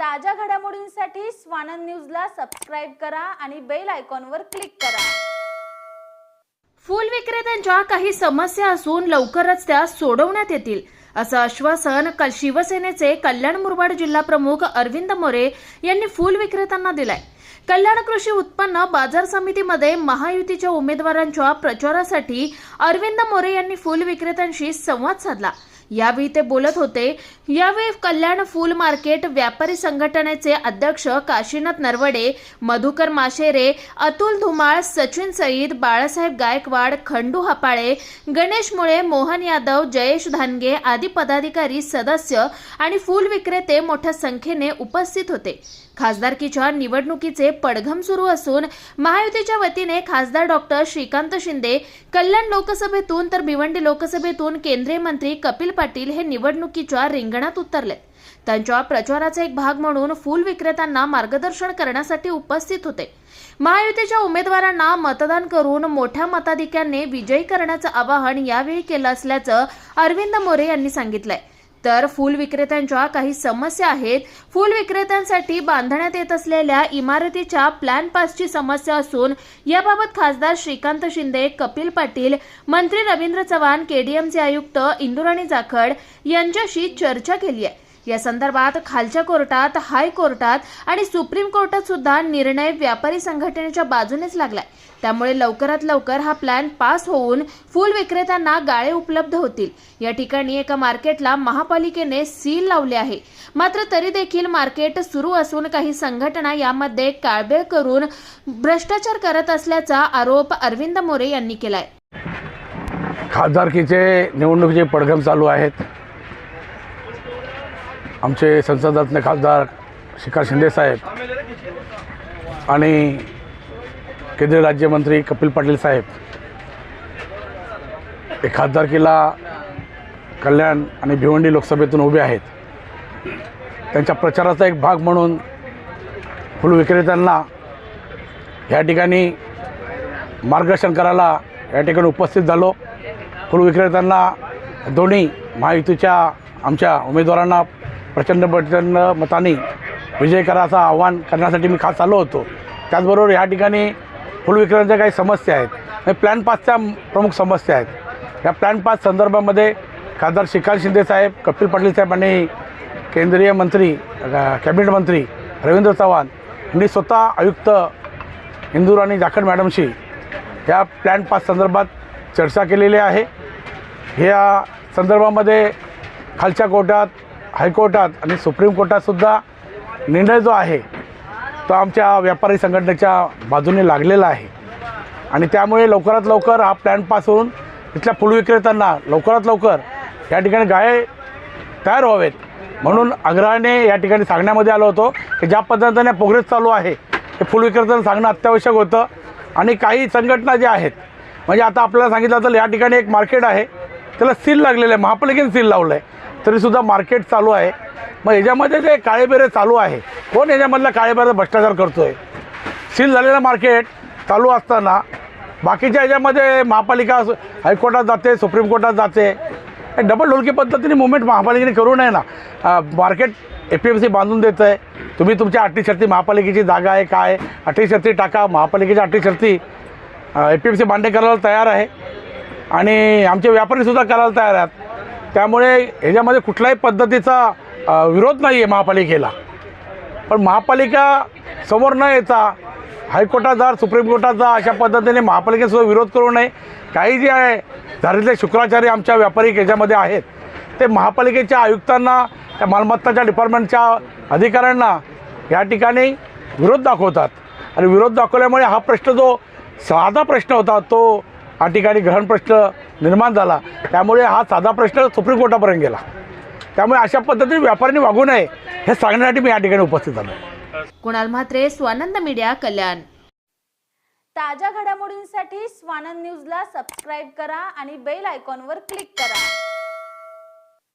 ताज्या घडामोडींसाठी स्वानंद न्यूजला सबस्क्राईब करा आणि बेल आयकॉनवर क्लिक करा. फुल विक्रेत्यांच्या काही समस्या असून लवकरच त्या सोडवण्यात येतील असं आश्वासन काल शिवसेनेचे कल्याण मुरबाड जिल्हा प्रमुख अरविंद मोरे यांनी फुल विक्रेत्यांना दिलाय. कल्याण कृषी उत्पन्न बाजार समितीमध्ये महायुतीच्या उमेदवारांच्या प्रचारासाठी अरविंद मोरे यांनी फुल विक्रेत्यांशी संवाद साधला. यावेळी ते बोलत होते यावेळी कल्याण फूल मार्केट व्यापारी संघटनेचे अध्यक्ष काशीनाथ नरवडे मधुकर माशेरे अतुल धुमाळ सचिन सईद बाळासाहेब गायकवाड खंडू हपाळे गणेश मुळे मोहन यादव जयेश धानगे आदी पदाधिकारी सदस्य आणि फूल विक्रेते मोठ्या संख्येने उपस्थित होते. खासदारकीच्या निवडणुकीचे पडघम सुरू असून महायुतीच्या वतीने खासदार डॉक्टर श्रीकांत शिंदे कल्याण लोकसभेतून तर भिवंडी लोकसभेतून केंद्रीय मंत्री कपिल पाटील हे निवडणुकीच्या रिंगणात उतरले त्यांच्या प्रचाराचा एक भाग म्हणून फुल विक्रेत्यांना मार्गदर्शन करण्यासाठी उपस्थित होते. महायुतीच्या उमेदवारांना मतदान करून मोठ्या मताधिक्याने विजयी करण्याचं आवाहन यावेळी केलं असल्याचं अरविंद मोरे यांनी सांगितलंय. तर फुल विक्रेत्यांच्या काही समस्या आहेत. फुल विक्रेत्यांसाठी बांधण्यात येत असलेल्या इमारतीच्या प्लॅन पासची समस्या असून याबाबत खासदार श्रीकांत शिंदे कपिल पाटील मंत्री रवींद्र चव्हाण केडीएमचे आयुक्त इंदुराणी जाखड यांच्याशी चर्चा केली आहे. या संदर्भात खालच्या कोर्टात हायकोर्टात आणि सुप्रीम कोर्टात सुद्धा निर्णय व्यापारी संघटनेच्या बाजूनेच लागलाय. त्यामुळे लवकरात लवकर हा प्लॅन पास होऊन फुल विक्रेत्यांना गाळे उपलब्ध होतील. या ठिकाणी एका मार्केटला महापालिकेने सील लावले आहे. मात्र तरी देखील मार्केट सुरू असून काही संघटना यामध्ये काळबेळ करून भ्रष्टाचार करत असल्याचा आरोप अरविंद मोरे यांनी केलाय. खासदारकीचे निवडणुकीचे पडघम चालू आहेत. आमचे संसदातले खासदार शिखर शिंदेसाहेब आणि केंद्रीय राज्यमंत्री कपिल पाटील साहेब. हे खासदारकीला कल्याण आणि भिवंडी लोकसभेतून उभे आहेत. त्यांच्या प्रचाराचा एक भाग म्हणून फुल विक्रेत्यांना या ठिकाणी मार्गदर्शन करायला या ठिकाणी उपस्थित झालो. फुल विक्रेत्यांना दोन्ही महायुतीच्या आमच्या उमेदवारांना प्रचंड प्रचंड मताने विजय करायचं आव्हान करण्यासाठी मी खास आलो होतो. त्याचबरोबर या ठिकाणी फुल काही समस्या आहेत. म्हणजे प्लॅन पासच्या प्रमुख समस्या आहेत. या प्लॅन पास संदर्भामध्ये खासदार श्रीकांत शिंदेसाहेब कपिल पाटील साहेब आणि केंद्रीय मंत्री कॅबिनेट मंत्री रवींद्र चव्हाण यांनी स्वतः आयुक्त इंदूर आणि जाखड मॅडमशी या प्लॅन पास संदर्भात चर्चा केलेली आहे. ह्या संदर्भामध्ये खालच्या कोर्टात हायकोर्टात आणि सुप्रीम कोर्टातसुद्धा निर्णय जो आहे तो आमच्या व्यापारी संघटनेच्या बाजूने लागलेला आहे. आणि त्यामुळे लवकरात लवकर हा प्लॅनपासून इथल्या तिथल्या फुल विक्रेत्यांना लवकरात लवकर या ठिकाणी गाळे तयार व्हावेत. म्हणून आग्रहाने या ठिकाणी सांगण्यामध्ये आलो होतो की ज्या पद्धतीने प्रोग्रेस चालू आहे ते फुल विक्रेत्यांना सांगणं अत्यावश्यक होतं. आणि काही संघटना ज्या आहेत म्हणजे आता आपल्याला सांगितलं तर या ठिकाणी एक मार्केट आहे त्याला सील लागलेलं आहे महापालिकेने सील लावलं आहे तरीसुद्धा मार्केट चालू आहे. मग याच्यामध्ये जे काळेबेरे चालू आहे कोण याच्यामधला काळेबेरे भ्रष्टाचार करतो आहे सील झालेलं मार्केट चालू असताना बाकीच्या याच्यामध्ये महापालिका सु- हायकोर्टात जाते सुप्रीम कोर्टात जाते. हे डबल ढोलकी पद्धतीने मुवमेंट महापालिकेने करू नये ना. Market A P M C बांधून देतं आहे तुम्ही तुमच्या अटी शर्ती महापालिकेची जागा आहे काय अटी शर्ती टाका महापालिकेच्या अटी शर्ती ए पी एम सी बांधणे करायला तयार आहे. आणि आमचे व्यापारीसुद्धा करायला तयार आहेत. त्यामुळे ह्याच्यामध्ये कुठल्याही पद्धतीचा विरोध नाही आहे महापालिकेला. पण महापालिका समोर न येता हायकोर्टात जा सुप्रीम कोर्टात जा अशा पद्धतीने महापालिकेसुद्धा विरोध करू नये. काही जे आहे झालेले शुक्राचार्य आमच्या व्यापारी याच्यामध्ये आहेत. ते महापालिकेच्या आयुक्तांना त्या मालमत्ताच्या डिपार्टमेंटच्या अधिकाऱ्यांना या ठिकाणी विरोध दाखवतात. आणि विरोध दाखवल्यामुळे हा प्रश्न जो साधा प्रश्न होता तो या ठिकाणी ग्रहण प्रश्न निर्माण झाला. त्यामुळे हा साधा प्रश्न सुप्रीम कोर्टापर्यंत गेला. त्यामुळे अशा पद्धतीने व्यापाऱ्यांनी वागू नये हे सांगण्यासाठी मी या ठिकाणी उपस्थित झालो. आहे कुणाल म्हात्रे स्वानंद मीडिया कल्याण. ताज्या घडामोडींसाठी स्वानंद न्यूजला सबस्क्राईब करा आणि बेल आयकॉनवर क्लिक करा.